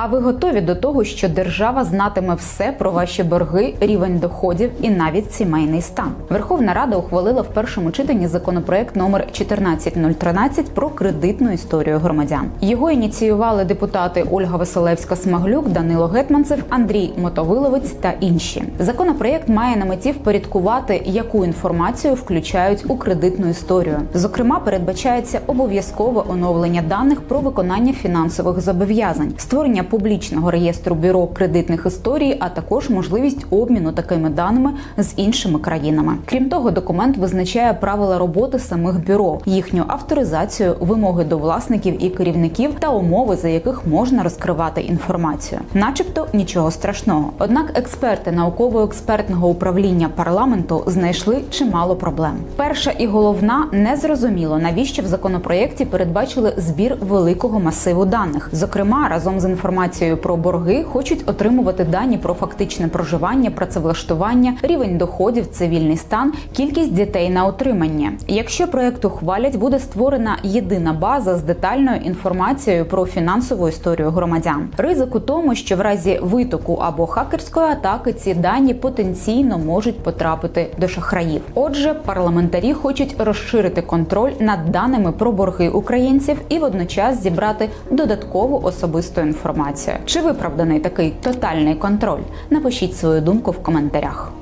А ви готові до того, що держава знатиме все про ваші борги, рівень доходів і навіть сімейний стан? Верховна Рада ухвалила в першому читанні законопроект номер 14013 про кредитну історію громадян. Його ініціювали депутати Ольга Василевська-Смаглюк, Данило Гетманцев, Андрій Мотовиловець та інші. Законопроект має на меті впорядкувати, яку інформацію включають у кредитну історію. Зокрема, передбачається обов'язкове оновлення даних про виконання фінансових зобов'язань, створення публічного реєстру бюро кредитних історій, а також можливість обміну такими даними з іншими країнами. Крім того, документ визначає правила роботи самих бюро, їхню авторизацію, вимоги до власників і керівників та умови, за яких можна розкривати інформацію, начебто нічого страшного. Однак експерти науково-експертного управління парламенту знайшли чимало проблем. Перша і головна незрозуміло, навіщо в законопроєкті передбачили збір великого масиву даних. Зокрема, разом з інформацією про борги хочуть отримувати дані про фактичне проживання, працевлаштування, рівень доходів, цивільний стан, кількість дітей на утримання. Якщо проект ухвалять, буде створена єдина база з детальною інформацією про фінансову історію громадян. Ризик у тому, що в разі витоку або хакерської атаки ці дані потенційно можуть потрапити до шахраїв. Отже, парламентарі хочуть розширити контроль над даними про борги українців і водночас зібрати додаткову особисту інформацію. Чи виправданий такий тотальний контроль? Напишіть свою думку в коментарях.